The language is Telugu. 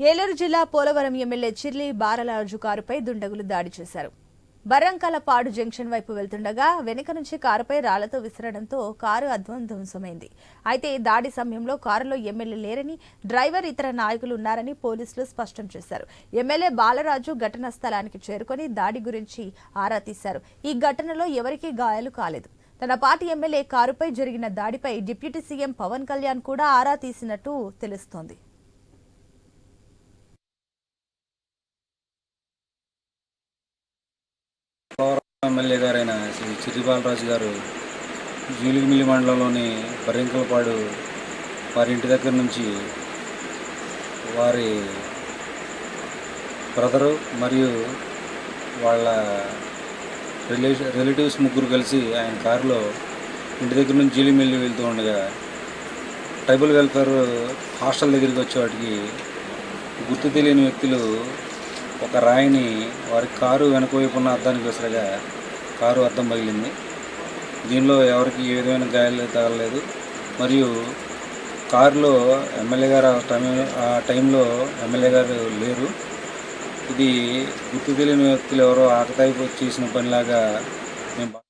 ఏలూరు జిల్లా పోలవరం ఎమ్మెల్యే చిర్లి బారలాజు కారుపై దుండగులు దాడి చేశారు. బర్రంకలపాడు జంక్షన్ వైపు వెళ్తుండగా వెనుక నుంచి కారుపై రాళ్ళతో విసరడంతో కారు అధ్వం ధ్వంసమైంది అయితే దాడి సమయంలో కారులో ఎమ్మెల్యే లేరని డ్రైవర్ ఇతర నాయకులు ఉన్నారని పోలీసులు స్పష్టం చేశారు. ఎమ్మెల్యే బాలరాజు ఘటనా స్థలానికి చేరుకొని దాడి గురించి ఆరా తీశారు. ఈ ఘటనలో ఎవరికీ గాయాలు కాలేదు. తన పార్టీ ఎమ్మెల్యే కారుపై జరిగిన దాడిపై డిప్యూటీ సీఎం పవన్ కళ్యాణ్ కూడా ఆరా తీసినట్టు తెలుస్తోంది. ఎమ్మెల్యే గారైన శ్రీ చిర్రి బాలరాజు గారు జీలిగిమిల్లి మండలంలోని బరింకలపాడు వారి ఇంటి దగ్గర నుంచి వారి బ్రదరు మరియు వాళ్ళ రిలే రిలేటివ్స్ ముగ్గురు కలిసి ఆయన కారులో ఇంటి దగ్గర నుంచి జీలిమిల్లి వెళ్తూ ఉండగా ట్రైబల్ వెల్ఫేర్ హాస్టల్ దగ్గరికి వచ్చేవాటికి గుర్తు తెలియని వ్యక్తులు ఒక రాయిని వారి కారు వెనక వైపు ఉన్న అద్దానికి విసరగా కారు అద్దం పగిలింది. దీనిలో ఎవరికి ఏ విధమైన గాయాలు తగలలేదు. మరియు కారులో ఎమ్మెల్యే గారు ఆ టైం ఆ టైంలో ఎమ్మెల్యే గారు లేరు. ఇది గుర్తు తెలియని వ్యక్తులు ఎవరో ఆకతాయిపు చేసిన పనిలాగా మేము